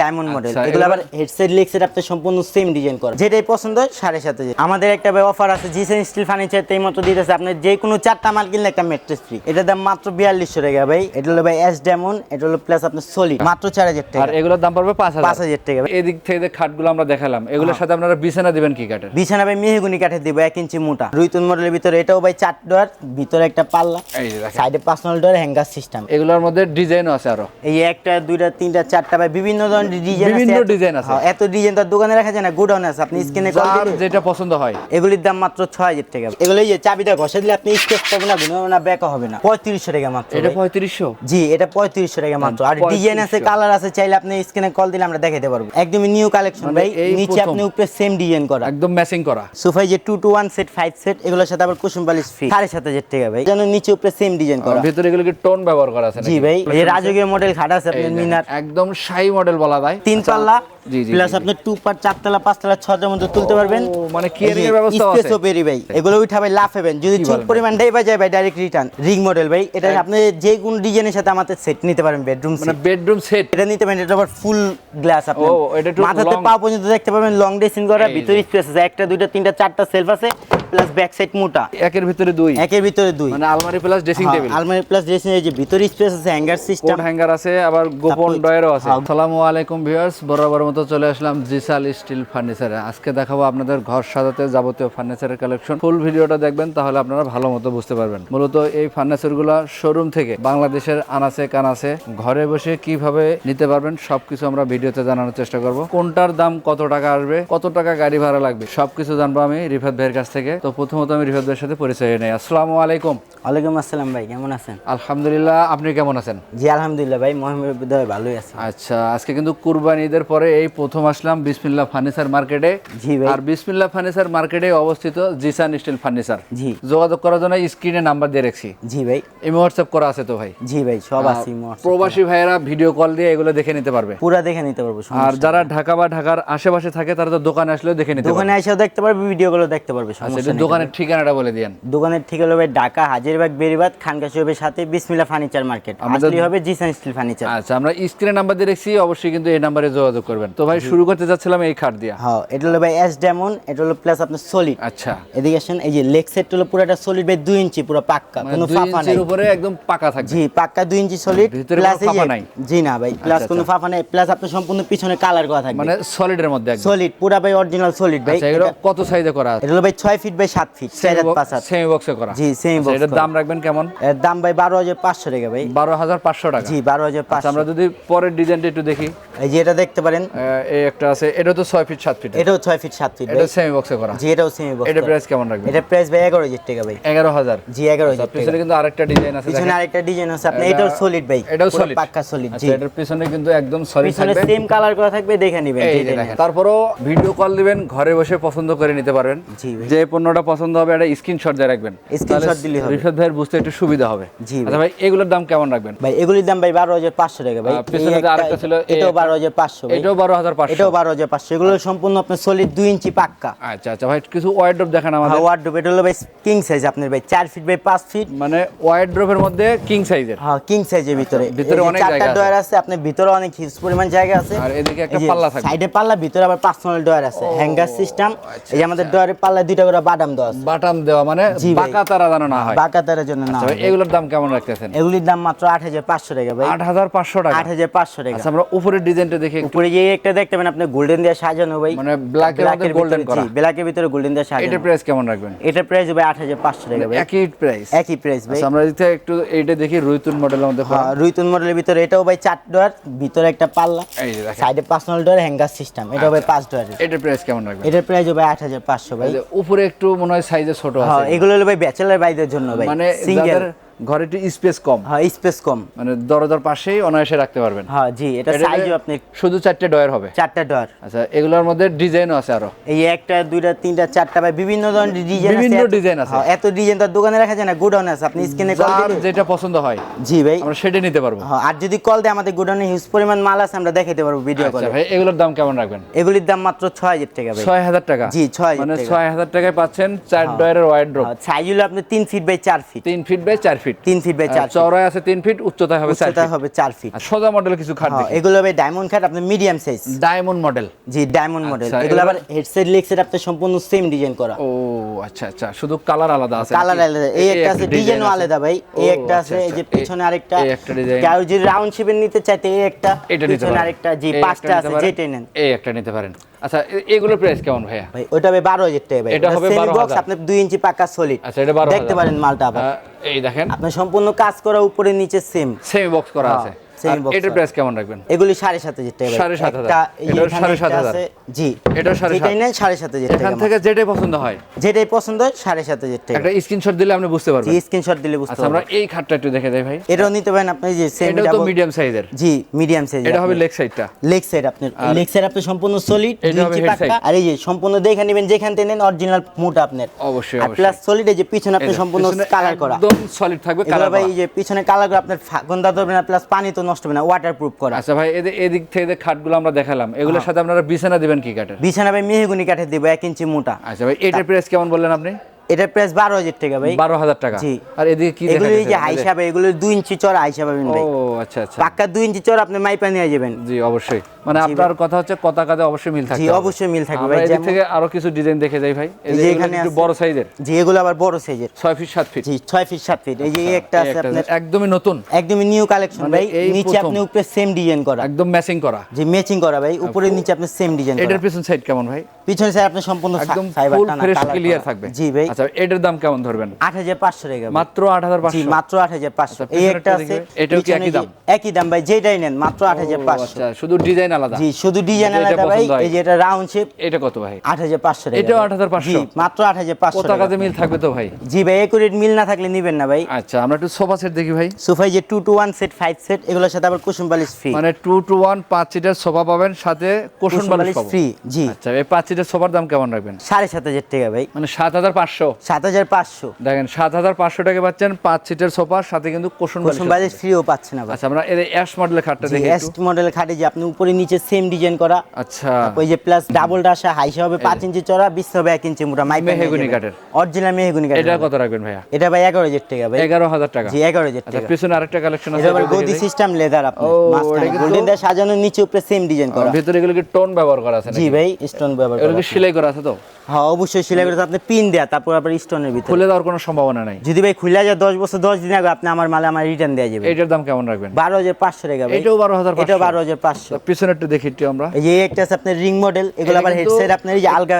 Diamond model আচ্ছা, এগুলো আবার হেডসেট লেগ সেট আপনি সম্পূর্ণ সেম ডিজাইন করা। যেটাই পছন্দ হয় সাড়ে সাথে আমাদের একটা অফার আছে জিসেন স্টিল ফার্নিচার এই মতো দিতেছে। আপনি যে কোনো চারটা মাল কিনলে একটা ম্যাট্রেস ফ্রি এটার দাম মাত্র বিয়াল্লিশশো টাকা ভাই। এটা হলো ভাই এস ডায়মন্ড এটা হলো প্লাস আপনার সলিড মাত্র চার হাজার টাকা। আর এগুলোর দাম পড়বে পাঁচ পাঁচ হাজার টাকা। এদিক থেকে খাটগুলো আমরা দেখালাম এগুলোর সাথে আপনারা বিছানা দিবেন কি কাঠের? বিছানা ভাই মেহগুনি কাঠে দিব এক ইঞ্চি মোটা। রুইতুন মডেলের ভিতরে এটাও ভাই চার ডোয়ার ভিতরে একটা পাল্লা। সাইডে পার্সোনাল ডোয়ার হ্যাঙ্গার সিস্টেম এগুলোর মধ্যে ডিজাইনও আছে আরও। এই একটা দুইটা তিনটা চারটা ভাই বিভিন্ন ধরনের ডিজাইন বিভিন্ন design আছে। এত ডিজাইন তার দোকানে রাখা যায় না গোডাউন আছে। আপনি স্ক্রিনে কল যেটা পছন্দ হয়। এগুলির দাম মাত্র ছয় হাজার টাকা। এগুলো এই যে চাবিটা ঘষে দিলে আপনি স্কেচ পাবেন না না ব্যাকও হবে না। পঁয়ত্রিশশো টাকা মাত্র এটা ভাই। পঁয়ত্রিশশো? জি এটা পঁয়ত্রিশশো টাকা মাত্র। আর ডিজাইন আছে কালার আছে চাইলে আপনি স্ক্রিনে কল দিলে আমরা দেখাতে পারব। একদমই নিউ কালেকশন মানে ভাই। নিচে আপনি উপরে সেম ডিজাইন করা। একদম ম্যাচিং করা। সোফাই যে two two one set five set এগুলোর সাথে আবার কুসুম বালিশ ফ্রি সাড়ে সাত হাজার টাকা ভাই। যেন নিচে উপরে সেম ডিজাইন করা। ভিতরে এগুলো কি টোন ব্যবহার করা আছে জি ভাই এই রাজকীয় মডেল খাট আছে এই আপনার মিনার। একদম শাহী মডেল বলা যায় তিন আচ্ছা, পাল্লা জি জি প্লাস। আপনি টু পার চারতলা পাঁচতলা ছটার মধ্যে তুলতে পারবেন। মানে কেয়ারিং এর ব্যবস্থা আছে। ভাই এগুলো উঠা ভাই যদি ঠিক পরিমাণ যায় ভাই ডাইরেক্ট রিটার্ন রিং মডেল ভাই এটা আপনি যে কোন ডিজাইনের সাথে আমাদের সেট নিতে পারেন বেডরুম মানে বেডরুম সেট এটা নিতে পারেন এটা আবার ফুল গ্লাস আপনি। ও, এটা মাথাতে পা পর্যন্ত দেখতে পাবেন লং ড্রেসিং করা ভিতরে স্পেস আছে। একটা দুইটা তিনটা চারটা সেলফ আছে। প্লাস ব্যাক সাইড মোটা। একের ভিতরে দুই। একের ভিতরে দুই। মানে আলমারি প্লাস ড্রেসিং টেবিল আলমারি প্লাস ড্রেসিং এই যে ভিতরে স্পেস আছে হ্যাঙ্গার সিস্টেম হ্যাঙ্গার আছে আবার গোপন ডয়ারও আছে। হ্যাঁ। আসসালামু আলাইকুম ভিউয়ার্স বরাবর মতো চলে আসলাম জিসাল স্টিল ফার্নিচারে আজকে দেখাবো আপনাদের ঘর সাজাতে যাবতীয় ফার্নিচারের কালেকশন ফুল ভিডিওটা দেখবেন তাহলে আপনারা ভালো মতো বুঝতে পারবেন। মূলত এই ফার্নিচারগুলো শোরুম থেকে বাংলাদেশের আনাচে কানাচে ঘরে বসে কীভাবে নিতে পারবেন সবকিছু আমরা ভিডিওতে জানানোর চেষ্টা করব। কোনটার দাম কত টাকা আসবে কত টাকা গাড়ি ভাড়া লাগবে সবকিছু জানব আমি রিফাত ভাইয়ের কাছ থেকে। তো প্রথমত আমি রিফাত ভাইয়ের সাথে পরিচয় নেই। আসসালামু আলাইকুম। ওয়ালাইকুম আসসালাম ভাই কেমন আছেন? আলহামদুলিল্লাহ আপনি কেমন আছেন? জি আলহামদুলিল্লাহ ভাই মোহাম্মদ বিদ্যালয় ভালোই আছে। আচ্ছা আজকে কিন্তু কুরবানি ঈদের পরে এই প্রথম আসলাম বিসমিল্লা ফার্নিচার মার্কেটে। জি ভাই। আর বিসমিল্লা ফার্নিচার মার্কেটে অবস্থিত জিসান স্টিল ফার্নিচার। জি। যোগাযোগ করার জন্য স্ক্রিনে নাম্বার দিয়ে রাখছি। জি ভাই। ইমো হোয়াটসঅ্যাপ করা আছে তো ভাই? জি ভাই সব আছি। প্রবাসী ভাইয়েরা ভিডিও কল দিয়ে এগুলো দেখে নিতে পারবে। পুরা দেখে নিতে পারব আর যারা ঢাকা বা ঢাকার আশেপাশে থাকে তারা তো দোকানে আসলেও দেখে নিতে দোকানে পারবে। এসেও দেখতে পারবে ভিডিওগুলো দেখতে পারবে আচ্ছা এটা নেই দোকানের ঠিকানাটা বলে দিয়েন। দোকানের ঠিকানা ভাই ঢাকা হাজিরবাগ বেরিবাদ খানকাশি হবে সাথে বিসমিল্লা ফার্নিচার মার্কেট। আসলে হবে জিসান স্টিল ফার্নিচার। আচ্ছা আমরা স্ক্রিনে নাম্বার দিয়ে রাখছি অবশ্যই কিন্তু এই নাম্বারে যোগাযোগ করবেন। তো ভাই শুরু করতে যাচ্ছিলাম এই খাট দিয়া। হ্যাঁ এটা হলো ভাই এস ডায়মন্ড এটা হলো প্লাস আপনার সলিড আচ্ছা। এদিকে আসেন এই যে লেগ সেট হলো পুরোটা সলিড ভাই দুই ইঞ্চি পুরো পাক্কা মানে কোনো ফাফা নাই। উপরে একদম পাকা থাকবে। জি পাক্কা দুই ইঞ্চি সলিড ভিতরে কোনো প্লাস এই নাই? জি না ভাই প্লাস আচ্ছা, কোনো ফাফা নাই প্লাস আপনার সম্পূর্ণ পিছনে কালার করা থাকবে। মানে সলিডের মধ্যে একদম। সলিড পুরা ভাই অরিজিনাল সলিড ভাই। আচ্ছা এটা- কত সাইজে করা আছে? এটা হলো ভাই ছয় ফিট বাই সাত ফিট চার হাত পাঁচ হাত। সেমি বক্সে করা। জি সেম আচ্ছা, এটার দাম রাখবেন কেমন? এর দাম ভাই বারো হাজার পাঁচশো টাকা ভাই। বারো হাজার পাঁচশো টাকা। জি বারো হাজার আচ্ছা পাঁচশো আমরা যদি পরের ডিজাইনটা একটু দেখি। এই যে এটা দেখতে পারেন। এই একটা আছে এটা তো ছয় ফিট সাত ফিট এটাও ছয় ফিট সাত ফিট এটা সেমি বক্সে করা। জি এটাও সেমি বক্স এটা প্রাইস কেমন রাখবেন? এটা প্রাইস ভাই এগারো হাজার টাকা ভাই। এগারো হাজার। জি এগারো হাজার পিছনে কিন্তু আরেকটা ডিজাইন আছে পিছনে আরেকটা ডিজাইন আছে আপনি এটাও সলিড ভাই এটাও সলিড পাক্কা সলিড জি আচ্ছা এটার পিছনে কিন্তু একদম সলিড পিছনে সেম কালার করা থাকবে দেখে নেবেন। তারপরও ভিডিও কল দিবেন ঘরে বসে পছন্দ করে নিতে পারবেন। জি। যে পণ্যটা পছন্দ হবে একটা স্ক্রিনশট দিয়ে রাখবেন। Screenshot দিলেই হবে। রিফাত ভাইয়ের বুঝতে একটু সুবিধা হবে। জি আচ্ছা ভাই এগুলোর দাম কেমন রাখবেন? ভাই এগুলির দাম ভাই বারো হাজার পাঁচশো টাকা ভাই। পিছনে আরেকটা ছিল, এটাও একটা- বারো হাজার পাঁচশো ভাই। এটাও বারো হাজার পাঁচশো। এটাও বারো হাজার পাঁচশো। এগুলো সম্পূর্ণ আপনার সলিড দুই ইঞ্চি পাক্কা। আচ্ছা আচ্ছা ভাই কিছু ওয়াইড্রপ দেখান আমাদের। ওয়ার্ডরোব এটা হলো ভাই কিং সাইজ আপনার ভাই চার ফিট বাই পাঁচ ফিট মানে ওয়াইড্রপের মধ্যে কিং সাইজের হ্যাঁ কিং সাইজের ভিতরে। ভিতরে অনেক জায়গা আছে। ডয়ার আছে আপনার ভিতরে অনেক হিউজ পরিমাণ জায়গা আছে। আর এদিকে একটা পাল্লা থাকবে। সাইডে পাল্লা ভিতরে আবার পার্সোনাল ডয়ার আছে। হ্যাঙ্গার সিস্টেম আচ্ছা, এই যে আমাদের ডয়ারের পাল্লা দুইটা করে বাদাম দেওয়া আছে বাটাম দেওয়া মানে বাঁকা তারা যেন না হয়। বাঁকা তারের জন্য না আচ্ছা এগুলোর দাম কেমন রাখতেছেন? এগুলির দাম মাত্র আট হাজার পাঁচশো টাকা ভাই। আট হাজার পাঁচশো টাকা। আট হাজার পাঁচশো টাকা। আচ্ছা আমরা উপরের ডিজাইনটা দেখি উপরে যে একটা দেখতে পাবেন আপনি গোল্ডেন দিয়ে সাজানো ভাই। মানে black এর মধ্যে golden করা। ব্ল্যাকের ভিতরে গোল্ডেন দিয়ে সাজানো। প্রাইস কেমন রাখবেন? এটার প্রাইস ভাই আট হাজার পাঁচশো টাকা ভাই। একই প্রাইস একই প্রাইস ভাই। আচ্ছা আমরা থেকে একটু এইটা দেখি রুইতুন মডেলের মধ্যে হ্যাঁ, রুইতুন মডেলের ভিতরে এটাও ভাই চার ডোয়ার ভিতরে একটা পাল্লা। সাইডে পার্সোনাল ডোয়ার হ্যাঙ্গার সিস্টেম এটাও ভাই পাঁচ ডোয়ারের এটার প্রাইস কেমন রাখবেন? এটার প্রাইস ভাই আট হাজার পাঁচশো ভাই। উপরে একটু মনে হয় সাইজে ছোট হ্যাঁ আছে। এগুলো হলো ভাই ব্যাচেলার বাইদের জন্য ভাই মানে সিঙ্গেল ঘরে একটু স্পেস কম। হ্যাঁ স্পেস কম। মানে দরজার পাশেই অনায়াসে রাখতে পারবেন। হ্যাঁ জি এটা সাইজও আপনি শুধু চারটে ডয়ার হবে। চারটা ডোয়ার আচ্ছা এগুলোর মধ্যে ডিজাইনও আছে আরও। এই একটা দুইটা তিনটা চারটা ভাই বিভিন্ন ধরনের ডিজাইন বিভিন্ন design আছে। হ্যাঁ, এত ডিজাইন তার দোকানে রাখা যায় না গোডাউন আছে। আপনি স্ক্রিনে কল দিলে যেটা পছন্দ হয় জি ভাই। আমরা সেটা নিতে পারব। হ্যাঁ আর যদি কল দেয় আমাদের গোডাউনে হিউজ পরিমাণ মাল আছে আমরা দেখাতে পারব ভিডিও আচ্ছা কলে ভাই এগুলোর দাম কেমন রাখবেন? এগুলির দাম মাত্র ছয় হাজার টাকা ভাই। ছয় হাজার টাকা? জি, 6,000 মানে টাকা। ছয় হাজার টাকায় পাচ্ছেন চার ডয়ারের ওয়াইড ড্রপ সাইজ হলো আপনি তিন ফিট বাই চার ফিট তিন ফিট বাই চার ফিট তিন ফিট বাই চার চওড়ায় আছে তিন ফিট উচ্চতায় হবে চার উচ্চতা হবে চার ফিট সোজা মডেল কিছু খাট হ্যাঁ এগুলো হবে ডায়মন্ড খাট আপনার মিডিয়াম সাইজ ডায়মন্ড মডেল জি ডায়মন্ড মডেল আচ্ছা, এগুলো এগুলো- আবার হেডসেট লেগসেট আপনার সম্পূর্ণ সেম ডিজাইন করা। ও আচ্ছা আচ্ছা শুধু কালার আলাদা আছে কালার আলাদা। এই একটা আছে ডিজাইনও আলাদা ভাই। এই একটা আচ্ছা, আছে এই যে আচ্ছা। পিছনে আরেকটা। এই একটা ডিজাইন কেউ যদি রাউন্ড শেপের নিতে চাইতে এই একটা। এটা পিছনে আরেকটা জি পাঁচটা আছে যেটাই নেন। এই একটা নিতে পারেন। আচ্ছা এগুলোর প্রাইস কেমন ভাইয়া? ভাই ওটা হবে বারো হাজার টাকা ভাই। এটা হবে সেমি বক্স আপনার দুই ইঞ্চি পাকা সলিড আচ্ছা এটা বারো দেখতে পারেন মালটা আবার। এই দেখেন। আপনার সম্পূর্ণ কাজ করা উপরে নিচে সেম সেমি বক্স করা হ্যাঁ, আছে। এটার প্রাইস কেমন রাখবেন? এগুলি সাড়ে সাত হাজার টাকা সাড়ে সাত হাজার। একটা এই যে এটাও এখানে সাড়ে সাত হাজার। জি এটাও সাড়ে সাত। নেন সাড়ে সাত হাজার এখান থেকে যেটাই পছন্দ হয়। যেটাই পছন্দ হয় সাড়ে সাত হাজার টাকা। একটা স্ক্রিনশট দিলে আপনি বুঝতে পারবেন। স্ক্রিনশট দিলে বুঝতে আচ্ছা আমরা এই খাটটা একটু দেখে দেই ভাই। এটাও নিতে পারেন আপনি যে সেম এটাও তো মিডিয়াম সাইজের জি মিডিয়াম সাইজ এটা হবে লেগ সাইডটা লেগ সাইড আপনার। লেগ সাইড আপনি সম্পূর্ণ সলিড এটা হবে আর এই যে সম্পূর্ণ দেখে নেবেন যেখান থেকে নেন অরিজিনাল মোটা আপনার। অবশ্যই আর প্লাস সলিড এই যে পিছনে আপনি সম্পূর্ণ কালার করা। একদম সলিড থাকবে কালার ভাই এই যে পিছনে কালার করা আপনার গন্ধা ধরবে না প্লাস পানি তো নষ্ট হবে না ওয়াটার প্রুফ করা। আচ্ছা ভাই এদের এদিক থেকে খাটগুলো আমরা দেখালাম এগুলোর হ্যাঁ। সাথে আপনারা বিছানা দিবেন কি কাঠের? বিছানা ভাই মেহগুনি কাঠের দিব এক ইঞ্চি মোটা। আচ্ছা ভাই এটার প্রাইস কেমন বললেন আপনি? এটার প্রাইস বারো হাজার টাকা ভাই। বারো হাজার টাকা। জি। আর এদিকে কি এগুলো এই যে? হাইসাবে এগুলো দুই ইঞ্চি চড়া হাইসা পাবেন ভাই। ও আচ্ছা আচ্ছা। পাক্কা দুই ইঞ্চি চড় আপনি মাইপা নিয়ে যাবেন। জি অবশ্যই। মানে আপনার কথা হচ্ছে কথা কাজে অবশ্যই মিল থাকবে জি, অবশ্যই মিল থাকবে ভাই, এদিক থেকে আরও কিছু ডিজাইন দেখে যাই ভাই। এই যে এখানে একটু বড় সাইজের জি এগুলো আবার বড় সাইজের ছয় ফিট সাত ফিট জি ছয় ফিট সাত ফিট এই যে একটা আছে আপনার একদমই নতুন। একদমই নিউ কালেকশন মানে ভাই। নিচে আপনি উপরে সেম ডিজাইন করা। একদম ম্যাচিং করা। যে ম্যাচিং করা ভাই। উপরে নিচে আপনি সেম ডিজাইন এটার করা। পিছন সাইড কেমন ভাই? পিছনে সাইড আপনি সম্পূর্ণ একদম ফুল ফ্রেশ ক্লিয়ার থাকবে। জি ভাই। আচ্ছা এটার দাম কেমন ধরবেন? আট হাজার পাঁচশো টাকা মাত্র আট হাজার জি মাত্র আট হাজার পাঁচশো। আচ্ছা, এই একটা আছে এটাও কি একই দাম? একই দাম ভাই যেটাই নেন মাত্র আট হাজার পাঁচশো। আচ্ছা শুধু ডিজাইন আলাদা? জি শুধু ডিজাইন আলাদা ভাই এই যে এটা রাউন্ড শেপ এটা কত ভাই? আট হাজার পাঁচশো টাকা এটাও 8,500 জি মাত্র আট হাজার পাঁচশো কত কাজে মিল থাকবে তো ভাই? জি ভাই একুরেট মিল না থাকলে নিবেন না ভাই। আচ্ছা আমরা একটু সোফা সেট দেখি ভাই। সোফাই যে two two one set five set এগুলোর সাথে আবার কুসুম বালিশ ফ্রি মানে টু টু ওয়ান পাঁচ সিটের সোফা পাবেন সাথে কোশন বালিশ ফ্রি জি। আচ্ছা এই পাঁচ সিটের সোফার দাম কেমন রাখবেন? সাড়ে সাত হাজার টাকা ভাই। মানে সাত হাজার পাঁচশো? সাত হাজার পাঁচশো। দেখেন সাত হাজার পাঁচশো টাকা পাচ্ছেন পাঁচ সিটের সোফার সাথে কিন্তু কোশন বালিশ ফ্রিও পাচ্ছে না ভাই আচ্ছা আমরা এর অ্যাশ মডেলের খাটটা দেখি এস একটু। মডেল খাটে যে আপনি উপরে নিচে সেম ডিজাইন করা। আচ্ছা। ওই যে প্লাস ডাবল ডাসা হাইসা হবে পাঁচ ইঞ্চি চড়া বিশ হবে এক ইঞ্চি মোটা মাইপা মেহগনি কাঠের। অরিজিনাল মেহগুনি কাঠের এটা কত রাখবেন ভাইয়া? এটা ভাই এগারো হাজার টাকা ভাই। এগারো হাজার টাকা। জি এগারো হাজার আচ্ছা টাকা। পিছনে আরেকটা কালেকশন আছে আবার গদি সিস্টেম লেদার আপনি গোল্ডেন দিয়ে সাজানো নিচে উপরে সেম ডিজাইন করা। ভিতরে এগুলো কি টোন ব্যবহার করা আছে জি ভাই স্টোন ব্যবহার এগুলো সেলাই করা আছে তো? হ্যাঁ অবশ্যই সেলাই করে আপনি পিন দেয়া তারপর আবার স্টোনের ভিতরে। খুলে দেওয়ার কোনো সম্ভাবনা নাই? যদি ভাই খুলে যায় দশ বছর দশ দিন আগে আপনি আমার মালে আমার রিটার্ন দেওয়া যাবে। এইটার দাম কেমন রাখবেন? বারো হাজার পাঁচশো টাকা ভাই। এটাও বারো হাজার এটাও বারো হাজার পাঁচশো। দেখি একটু আমরা। এই একটা আছে আপনার রিং মডেল এগুলো আবার হেডসেট আপনার এই যে আলগা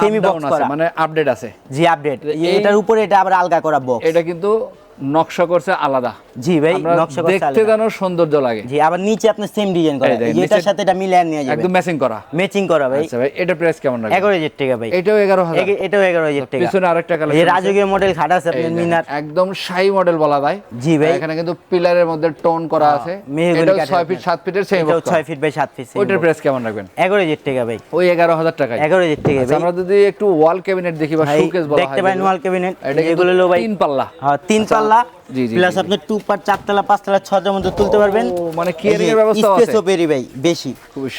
সেমি বক্স আছে, করা। মানে আপডেট আছে। জি আপডেট এটার উপরে এটা আবার আলগা করা বক্স এটা কিন্তু নকশা করছে আলাদা। জি ভাই নকশা করছে দেখতে। যেন সৌন্দর্য লাগে। জি আবার নিচে আপনি সেম ডিজাইন করা এটার সাথে এটা মিলিয়ে নিয়ে যাবে একদম ম্যাচিং করা। ম্যাচিং করা ভাই। আচ্ছা ভাই এটা প্রাইস কেমন এগারো হাজার টাকা ভাই। এটাও এগারো হাজার। এগে- এটাও এগারো হাজার টাকা। পিছনে আরেকটা কালার এই রাজকীয় মডেল খাট আছে আপনার মিনার। একদম শাই মডেল বলা যায়। জি ভাই। এখানে কিন্তু পিলারের মধ্যে টোন করা আছে। মেহগনি এটাও কাঠের ছয় ফিট আপনার। সাত ফিটের সেম এটাও ছয় ফিট বাই সাত ফিট ওইটার প্রাইস কেমন রাখবেন? এগারো হাজার টাকা ভাই। ওই এগারো হাজার টাকায়। এগারো হাজার টাকা আচ্ছা, ভাই। আমরা যদি একটু ওয়াল ক্যাবিনেট দেখি বা শোকেস বলা দেখতে হয় পারেন যেগুলো, ওয়াল ক্যাবিনেট এগুলো হলো ভাই তিন পাল্লা। হ্যাঁ তিন পাল্লা জি, প্লাস। আপনি টু পার চারতলা পাঁচতলা ছটার মধ্যে তুলতে পারবেন। মানে ব্যবস্থা আছে। স্পেসও বেরি ভাই বেশি।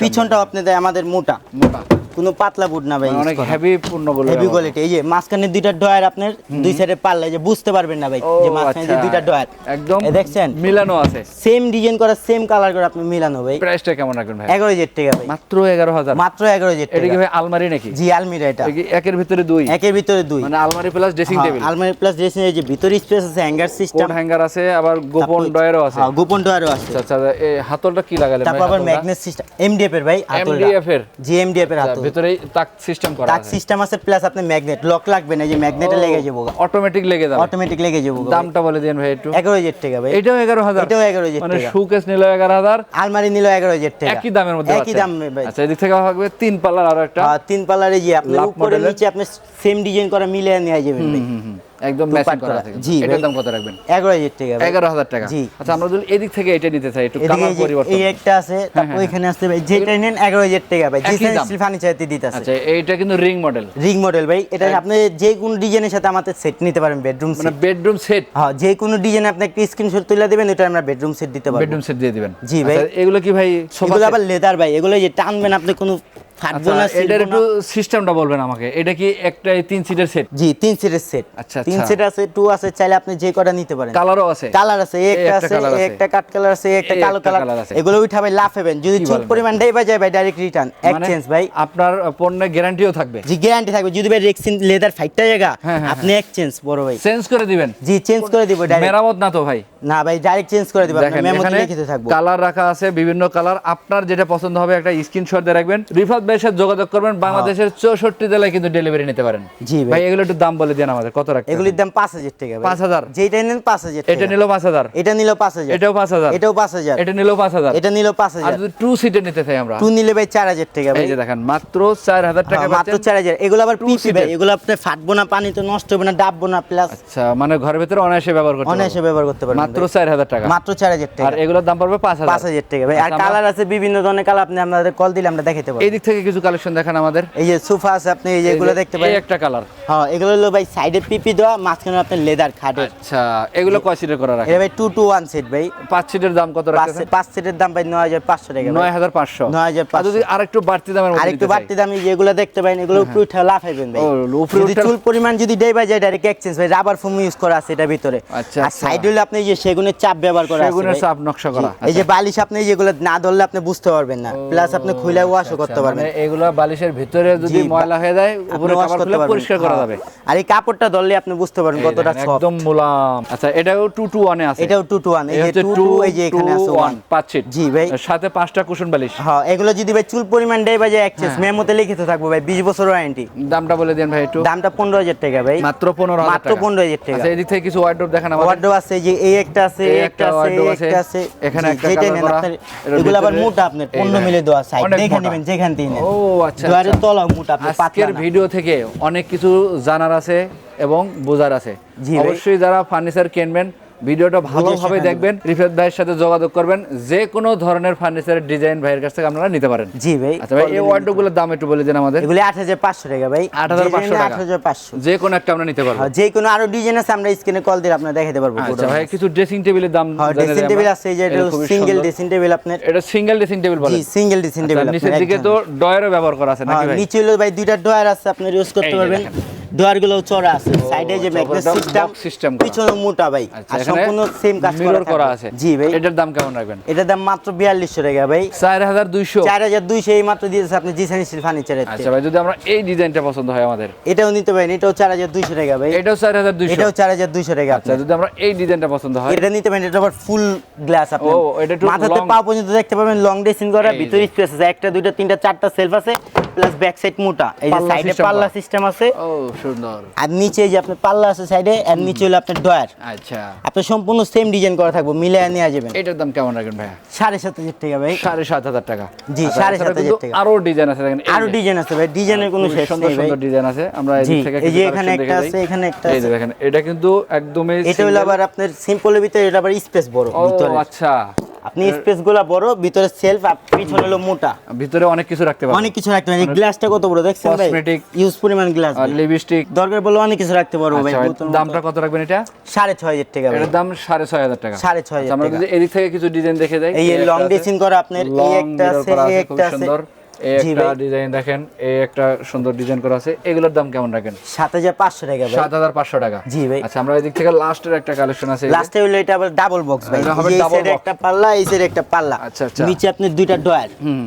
পিছনটাও আপনি দেয় আমাদের মোটা। মোটা। কোনো পাতলা বুট না ভাই মানে অনেক হেভি পূর্ণ বলে হেভি কোয়ালিটি এই যে মাঝখানে দুইটা ডয়ার আপনার দুই সাইডে পাল্লা যে বুঝতে পারবেন না ভাই যে মাঝখানে যে আচ্ছা। দুইটা ডয়ার একদম দেখছেন? মিলানো আছে। সেম ডিজাইন করা সেম কালার করে আপনি মিলানো ভাই। প্রাইসটা কেমন রাখবেন ভাই? এগারো হাজার টাকা ভাই। মাত্র এগারো হাজার। মাত্র এগারো হাজার এটা কি ভাই আলমারি নাকি? জি আলমিরা এটা। একের ভিতরে দুই? একের ভিতরে দুই। মানে আলমারি প্লাস ড্রেসিং টেবিল আলমারি প্লাস ড্রেসিং এই যে ভিতরে স্পেস আছে হ্যাঙ্গার সিস্টেম হ্যাঙ্গার আছে আবার গোপন ডয়ারও আছে। হ্যাঁ গোপন ডয়ারও আছে। আচ্ছা আচ্ছা এই হাতলটা কি লাগালেন তারপর আবার ম্যাগনেট সিস্টেম এমডিএফ এর ভাই হাতলটা। এমডিএফ এর? জি এমডিএফ এর হাতল। ভিতরেই তাক সিস্টেম করা আছে। সিস্টেম আছে প্লাস আপনি ম্যাগনেট লক লাগবে না যে ম্যাগনেটে লেগে যাব অটোমেটিক লেগে যাবে। অটোমেটিক লেগে যাব দামটা বলে দেন ভাই একটু। এগারো হাজার টাকা ভাই। এটাও এগারো হাজার। এটাও এগারো হাজার মানে শোকেস নিল এগারো হাজার। আলমারি নিল এগারো হাজার টাকা। একই দামের মধ্যে একই দাম ভাই। আচ্ছা এদিক থেকে থাকবে তিন পাল্লার আরও একটা। হ্যাঁ, তিন পাল্লারে যে আপনি উপরে নিচে আপনি সেম ডিজাইন করা মিলিয়ে নিয়ে যাবেন ভাই। একদম ম্যাচিং করা। আছে। জি, এটার দাম কত রাখবেন? এগারো হাজার টাকা ভাই। এগারো হাজার টাকা। জি। আচ্ছা আমরা যদি এদিক থেকে এটা নিতে চাই একটু কালার পরিবর্তন। এই একটা আছে তারপর এখানে আসতে ভাই যেটা নেন এগারো হাজার টাকা ভাই। স্টিল ফার্নিচারতে দিতে আছে। আচ্ছা এইটা কিন্তু রিং মডেল রিং মডেল ভাই। এটা আপনি যে কোনো ডিজাইনের সাথে আমাদের সেট নিতে পারেন বেডরুম মানে বেডরুম সেট হ্যাঁ যে কোনো ডিজাইন আপনি একটা স্ক্রিনশট তুলে দিবেন এটা আমরা বেডরুম সেট দিতে পারব। বেডরুম সেট দিয়ে দিবেন। জি ভাই। আচ্ছা, এগুলো কি ভাই সোফা আবার লেদার ভাই। এগুলো যে টানবেন আপনি কোনো এটার ছিঁড়বো একটু সিস্টেমটা বলবেন আমাকে। এটা কি একটা তিন সিটের সেট জি তিন সিটের সেট আচ্ছা, তিন আচ্ছা। সিট আছে টু আছে চাইলে আপনি যে কটা নিতে পারেন। কালারও আছে। কালার আছে একটা আছে colour এই আছে। একটা কাট কালার আছে একটা কালো কালার আছে। এগুলো উঠাবে লাফাবেন যদি কি পরিমাণ দেই যায় ভাই ডাইরেক্ট রিটার্ন মানে এক্সচেঞ্জ ভাই। আপনার পণ্যের গ্যারান্টিও থাকবে। জি গ্যারান্টি থাকবে। যদি ভাই রেক্সিন লেদার ফাইটটা জায়গা হ্যাঁ, হ্যাঁ, আপনি এক্সচেঞ্জ বড় ভাই। চেঞ্জ করে দিবেন? জি চেঞ্জ করে দিব ডাইরেক্ট মেরামত না তো ভাই? না ভাই ডাইরেক্ট চেঞ্জ করে দিব। দেখেন আপনার মেমোতে লিখিত থাকব। কালার রাখা আছে বিভিন্ন কালার আপনার যেটা পছন্দ হবে একটা স্ক্রিনশট দিয়ে রাখবেন। রিফাত ভাইয়ের সাথে যোগাযোগ করবেন। বাংলাদেশের চৌষট্টি জেলায় কিন্তু ডেলিভারি নিতে পারেন। জি ভাই। এগুলো একটু দাম বলে দেন আমাদের কত রাখতে এগুলির দাম পাঁচ হাজার টাকা পাঁচ হাজার। যেটা নেন পাঁচ হাজার এটা নিল পাঁচ হাজার। এটা নিল পাঁচ হাজার। এটাও পাঁচ হাজার। এটাও পাঁচ হাজার। এটা নিল পাঁচ হাজার। এটা নিল পাঁচ হাজার। টু সিটে নিতে চাই আমরা। টু নিলে ভাই চার হাজার টাকা ভাই। এই যে দেখেন মাত্র চার হাজার টাকা হ্যাঁ, মাত্র চার হাজার। এগুলো আবার পিপি ভাই। এগুলো আপনি ফাটবো না পানি তো নষ্ট হবে না ডাববো না প্লাস আচ্ছা মানে ঘরের ভিতরে অনায়াসে ব্যবহার করতে অনায়াসে ব্যবহার করতে পারবেন মাত্র চার হাজার টাকা। মাত্র চার হাজার টাকা। আর এগুলোর দাম পড়বে পাঁচ পাঁচ হাজার হাজার টাকা ভাই। আর আচ্ছা, কালার আছে বিভিন্ন ধরনের কালার আপনি আমাদের কল দিলে আমরা দেখাতে পারব। এই দিক থেকে কিছু কালেকশন দেখান আমাদের। এই যে সোফা আছে আপনি এই যে এগুলো যে- দেখতে এই পারেন একটা কালার হ্যাঁ এগুলো হলো ভাই সাইডে পিপি দেওয়া মাঝখানে আপনার লেদার খাটের। আচ্ছা এগুলো কয় সিটের করা রাখে ভাই টু টু ওয়ান সেট ভাই। পাঁচ সিটের দাম কত রাখতেছেন? পাঁচ সেটের দাম ভাই নয় হাজার পাঁচশো টাকা ভাই। নয় হাজার পাঁচশো। নয় হাজার আর পাঁচশো যদি আরেকটু বাড়তি দামের মধ্যে চাই? বাড়তি দামি যেগুলো দেখতে পারেন এগুলো উপরে উঠে লাফাইবেন ভাই। ও, উপরে যদি চুল পরিমাণ যদি ডে বাই যায় ডাইরেক্ট এক্সচেঞ্জ ভাই রাবার ফোম ইউজ করা আছে এটা ভিতরে। আচ্ছা, আর আচ্ছা। সাইড হলে আপনি এই যে সেগুনের চাপ ব্যবহার করা আছে সেগুনের চাপ নকশা করা। এই যে বালিশ আপনি যেগুলো না ধরলে আপনি বুঝতে পারবেন না। প্লাস আপনি খুলে ওয়াশও করতে আচ্ছা, পারবেন। এগুলো বালিশের ভিতরে যদি ময়লা হয়ে যায় উপরে কাপড় খুলে পরিষ্কার করা হ্যাঁ। যাবে। আর এই কাপড়টা ধরলে আপনি বুঝতে পারবেন কতটা সফট একদম মুলাম। আচ্ছা এটাও টু টু ওয়ানে আছে। এটাও টু টু ওয়ান এই এই যে হচ্ছে টু টু টু এই যে এখানে আছে ওয়ান পাঁচ সিট জি ভাই। সাথে পাঁচটা কুশন বালিশ। হ্যাঁ এগুলো যদি ভাই চুল পরিমাণ বাই যায় এক্সচেঞ্জ হ্যাঁ। মেমোতে লিখিত থাকব ভাই বিশ বছর ওয়ারেন্টি দামটা বলে দেন ভাই একটু। দামটা পনেরো হাজার টাকা ভাই। মাত্র পনেরো হাজার মাত্র টাকা। পনেরো হাজার টাকা। আচ্ছা এদিক থেকে কিছু ওয়ার্ডরোব দেখেন আমাদের। ওয়ার্ডরোব আছে যে এই একটা আছে এই একটা আছে এই একটা আছে। এখানে একটা নেন করা, এগুলো আবার মোটা আপনার এই পণ্য দেখেন, মিলে দেওয়া সাইড দেখে। নেবেন যেখান থেকে নেন ও আচ্ছা আচ্ছা। তলা মোটা আজকের ভিডিও থেকে অনেক কিছু জানার আছে এবং বোঝার আছে। অবশ্যই যারা ফার্নিচার কিনবেন ভিডিওটা ভালোভাবে দেখবেন রিফাত ভাইয়ের সাথে যোগাযোগ করবেন যে কোনো ধরনের ফার্নিচারের ডিজাইন ভাইয়ের কাছ থেকে আপনারা নিতে পারেন। জি ভাই আচ্ছা ভাই এই ওয়ার্ডগুলোর দাম একটু বলে দেন আমাদের। এগুলি আট হাজার পাঁচশো টাকা ভাই। 8,500 টাকা। আট হাজার পাঁচশো। যে কোনো একটা আমরা নিতে পারব। যে কোনো আরও ডিজাইন আছে আমরা স্ক্রিনে কল দিয়ে আপনার দেখাতে পারব আচ্ছা ভাই কিছু ড্রেসিং টেবিলের দাম হ্যাঁ ড্রেসিং টেবিল আছে এই যে এটা সিঙ্গেল ড্রেসিং টেবিল আপনার। এটা সিঙ্গেল ড্রেসিং টেবিল বলে। জি সিঙ্গেল ড্রেসিং টেবিল নিচের দিকে তো ডয়ারও ব্যবহার করা আছে নাকি ভাই? নিচে হলো ভাই দুইটা ডয়ার আছে আপনি ইউজ করতে পারবেন। দেখেন। চড়া আছে সাইডে যে ম্যাগনেট সিস্টেম করা। পিছনে মোটা ভাই। আচ্ছা আর সম্পূর্ণ সেম কাজ মিরর করা আছে। জি ভাই। এটার দাম কেমন রাখবেন? এটার দাম মাত্র বিয়াল্লিশশো টাকা ভাই। চার হাজার দুইশো। চার হাজার দুইশো এই মাত্র দিয়েছে আপনি জিসান স্টিল ফার্নিচারের আচ্ছা ভাই যদি আমরা এই ডিজাইনটা পছন্দ হয় আমাদের। এটাও নিতে পারেন এটাও চার হাজার দুইশো টাকা ভাই। এটাও চার হাজার দুইশো। এটাও চার হাজার দুইশো টাকা আচ্ছা যদি আমরা এই ডিজাইনটা পছন্দ হয়। এটা নিতে পারেন এটা আবার ফুল গ্লাস আপনি। ও, এটা মাথাতে পা পর্যন্ত দেখতে পাবেন লং ড্রেসিং করা ভিতরে স্পেস আছে। একটা দুইটা তিনটা চারটা সেলফ আছে। প্লাস ব্যাক সাইড মোটা। এই যে সাইডে পাল্লা সিস্টেম আছে। ও সুন্দর। আর নিচে যে আপনার পাল্লা আছে সাইডে আর নিচে হলো আপনার ডয়ার আচ্ছা। আপনার সম্পূর্ণ সেম ডিজাইন করা থাকবে মিলে নিয়ে যাবেন। এটার দাম কেমন রাখবেন ভাইয়া? সাড়ে সাত হাজার টাকা ভাই। সাড়ে সাত হাজার টাকা। জি, আচ্ছা, সাড়ে সাত হাজার টাকা। আরও ডিজাইন আছে দেখেন আরও ডিজাইন আছে ভাই ডিজাইনের কোনো শেষ সুন্দর নেই ভাই। সুন্দর ডিজাইন আছে। আমরা এই যে এখানে একটা আছে, এখানে একটা এই আছে। দেখেন এটা কিন্তু একদমই এটা হলো আবার আপনার সিম্পলের ভিতরে এটা আবার স্পেস বড় ভিতরে। আচ্ছা। আপনি স্পেসগুলা বড় ভিতরে সেলফ আর পিছনে হলো মোটা। ভিতরে অনেক কিছু রাখতে পারবেন অনেক কিছু রাখতে পারেন এই গ্লাসটা কত বড় দেখছেন ভাই? কসমেটিক ইউজ পরিমাণ গ্লাস আর লিপস্টিক দরকার বলে অনেক কিছু রাখতে পারব ভাই। আচ্ছা দামটা কত রাখবেন এটা? মতো। সাড়ে ছয় হাজার টাকা এর এটার দাম সাড়ে ছয় হাজার টাকা। সাড়ে ছয় আচ্ছা, হাজার আমরা যদি এদিক থেকে কিছু ডিজাইন দেখে যাই এই লং ডিসিন করে আপনার এই একটা আছে এই একটা আছে। সুন্দর। এই একটা ডিজাইন দেখেন এই একটা সুন্দর ডিজাইন করা আছে। এগুলোর দাম কেমন রাখেন? সাত হাজার পাঁচশো টাকা ভাই। সাত হাজার পাঁচশো টাকা। জি ভাই। আচ্ছা আমরা এদিক থেকে লাস্টের একটা কালেকশন আছে। লাস্টে হলো এটা আবার ডাবল বক্স ভাই। এই সাইডে একটা পাল্লা এই সাইডে একটা পাল্লা। আচ্ছা, আচ্ছা। নিচে আপনি দুইটা ডয়ার। হুম।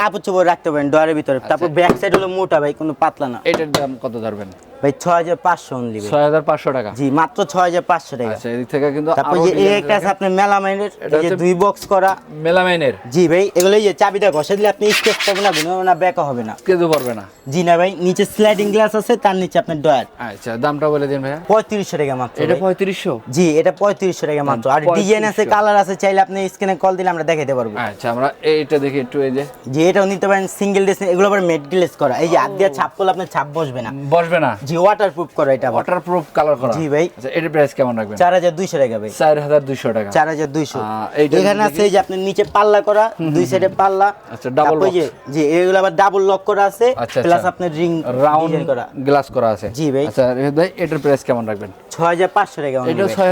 কাপড় চোপড় রাখতে পারেন ডয়ারের ভিতরে। আচ্ছা। তারপর ব্যাক সাইড হলো মোটা ভাই কোনো পাতলা না। এটার দাম কত ধরবেন? ভাই ছয় হাজার পাঁচশো অনলি ভাই। ছয় হাজার পাঁচশো টাকা? জি মাত্র ছয় হাজার পাঁচশো টাকা। আচ্ছা এদিক থেকে কিন্তু তারপর যে এই একটা আছে মেলামাইনের এই যে দুই বক্স করা। মেলামাইনের। জি ভাই এগুলো যে চাবিটা ঘষে দিলে আপনি স্কেচ না না ব্যাকা হবে না। পারবে না। জি না ভাই নিচে স্লাইডিং গ্লাস আছে তার নিচে আপনার ডয়ার আচ্ছা দামটা বলে দিন ভাইয়া। পঁয়ত্রিশশো টাকা মাত্র এটা ভাই। পঁয়ত্রিশশো? জি এটা পঁয়ত্রিশশো টাকা মাত্র। আর ডিজাইন আছে কালার আছে চাইলে আপনি স্ক্রিনে কল দিলে আমরা দেখাতে পারব। আচ্ছা আমরা এইটা দেখি একটু এই যে। যে এটাও নিতে পারেন সিঙ্গেল এগুলো আবার গ্লেস করা। এই যে হাত দিয়ে ছাপ করলে আপনার ছাপ বসবে না। বসবে না। জি ওয়াটার প্রুফ করা এটা আবার। ওয়াটার প্রুফ কালার করা। জি ভাই। আচ্ছা এটার প্রাইস কেমন রাখবেন? চার হাজার দুইশো টাকা ভাই। চার হাজার দুইশো টাকা। চার হাজার দুইশো। আহ, এইটার এখানে আছে যে আপনার নিচে পাল্লা করা দুই সাইডে পাল্লা। আচ্ছা, তারপর যে জি এগুলো আবার ডাবল লক করা আছে আচ্ছা, প্লাস আচ্ছা। আপনার রিং রাউন্ড করা। গ্লাস করা আছে। জি ভাই। আচ্ছা ভাই এটার প্রাইস কেমন রাখবেন? ছয় হাজার পাঁচশো টাকা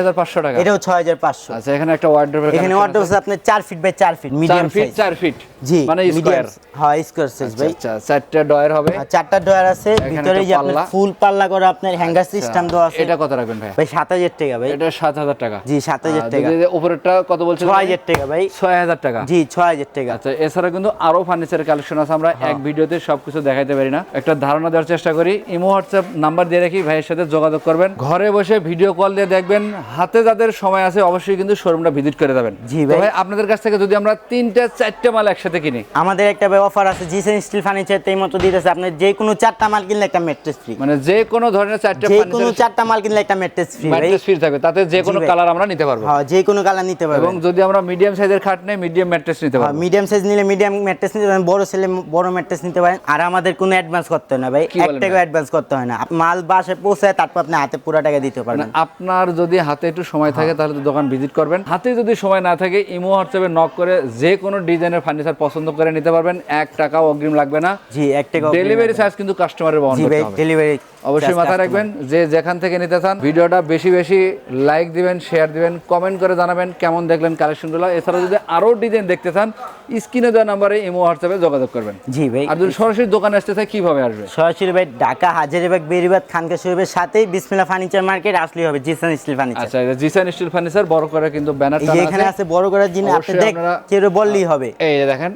হাজার পাঁচশো টাকা। এটাও ছয় হাজার পাঁচশো। আচ্ছা এখানে একটা ওয়ার্ড্রোবের এখানে ওয়ার্ড আছে। আপনার চার ফিট বাই চার ফিট চার মিডিয়াম সাইজ চার ফিট জি মানে স্কোয়ার হ্যাঁ স্কোয়ার সাইজ ভাই। আচ্ছা চারটা ডয়ার হবে। চারটা ডয়ার আছে ভিতরে যে আপনার ফুল পাল্লা করা আপনার হ্যাঙ্গার সিস্টেম দেওয়া আছে। এটা কত রাখবেন ভাই? ভাই সাত হাজার টাকা ভাই। এটা সাত হাজার টাকা। জি সাত হাজার আর টাকা। যদি উপরেরটা কত বলছেন ছয় হাজার টাকা ভাই। ছয় হাজার টাকা। জি ছয় হাজার টাকা। আচ্ছা এছাড়া কিন্তু আরও ফার্নিচারের কালেকশন আছে আমরা হ্যাঁ। এক ভিডিওতে সবকিছু দেখাইতে পারি না। একটা ধারণা দেওয়ার চেষ্টা করি ইমো হোয়াটসঅ্যাপ নাম্বার দিয়ে রাখি ভাইয়ের সাথে যোগাযোগ করবেন। ঘরে বসে ভিডিও কল দিয়ে দেখবেন হাতে যাদের সময় আছে অবশ্যই কিন্তু শোরুমটা ভিজিট করে যাবেন। জি ভাই। আপনাদের কাছ থেকে যদি আমরা তিনটা চারটে মাল একসাথে কিনি। আমাদের একটা অফার আছে জিসেন স্টিল ফার্নিচার এই মতো দিতেছে। আপনি যে কোনো চারটা মাল কিনলে একটা ম্যাট্রেস ফ্রি মানে যে কোনো ধরনের চারটে যে কোনো চারটা মাল কিনলে একটা ম্যাট্রেস ফ্রি ম্যাট্রেস ফ্রি থাকবে। তাতে যে কোনো কালার আমরা নিতে পারব। হ্যাঁ যে কোনো কালার নিতে পারব। এবং যদি আমরা মিডিয়াম সাইজের খাট নেই মিডিয়াম ম্যাট্রেস নিতে পারব। মিডিয়াম সাইজ নিলে মিডিয়াম ম্যাট্রেস নিতে পারেন বড় ছেলে বড় ম্যাট্রেস নিতে পারেন। আর আমাদের কোনো অ্যাডভান্স করতে হয় না ভাই। এক টাকা অ্যাডভান্স করতে হয় না। মাল বাসে পৌঁছায় তারপর আপনি হাতে পুরো টাকা দিতে মানে পারবেন। আপনার যদি হাতে একটু সময় থাকে হ্যাঁ। তাহলে দোকান ভিজিট করবেন। হাতে যদি সময় না থাকে ইমো হোয়াটসঅ্যাপে নক করে যে কোনো ডিজাইনের ফার্নিচার পছন্দ করে নিতে পারবেন। এক টাকাও অগ্রিম লাগবে না। জি এক টাকা ডেলিভারি চার্জ কিন্তু কাস্টমারের বহন জি করতে হবে। ডেলিভারি অবশ্যই মাথায় রাখবেন। যে যেখান থেকে নিতে চান ভিডিওটা বেশি বেশি লাইক দিবেন শেয়ার দিবেন কমেন্ট করে জানাবেন কেমন দেখলেন কালেকশনগুলো এছাড়া যদি আরও ডিজাইন দেখতে চান স্ক্রিনে দেওয়া নাম্বারে ইমো হোয়াটসঅ্যাপে যোগাযোগ করবেন। জি ভাই। আর যদি সরাসরি দোকানে আসতে চাই কীভাবে আসবে? সরাসরি ভাই ঢাকা হাজারিবাগ বেরিবাদ খানকা শরীফের সাথেই বিসমিল্লা ফার্নিচার মার্কেট আসলেই হবে জিসান স্টিল ফার্নিচার আচ্ছা জিসান স্টিল ফার্নিচার বড় করে কিন্তু ব্যানার এখানে আছে। বড় করার জিনিস আপনি দেখ কেউ বললেই হবে। এই দেখেন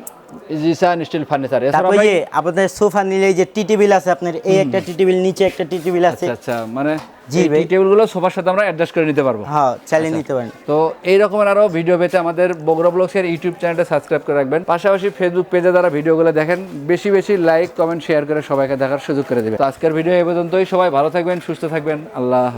জিসান স্টিল ফার্নিচার যে আপনাদের সোফা নিলে যে টি টেবিল আছে আপনার এই একটা টি টেবিল নিচে একটা টি টেবিল আছে। আচ্ছা আচ্ছা মানে জি জি ভাই। টেবিলগুলো সোফার সাথে আমরা অ্যাডজাস্ট করে নিতে পারব। হ্যাঁ আচ্ছা। চালিয়ে নিতে পারেন। তো এই রকমের আরও ভিডিও পেতে আমাদের বগুড়া ব্লগসের ইউটিউব চ্যানেলটা সাবস্ক্রাইব করে রাখবেন। পাশাপাশি ফেসবুক পেজে যারা ভিডিওগুলো দেখেন বেশি বেশি লাইক কমেন্ট শেয়ার করে সবাইকে দেখার সুযোগ করে দেবেন। তো আজকের ভিডিও এই পর্যন্তই। সবাই ভালো থাকবেন সুস্থ থাকবেন। আল্লাহ।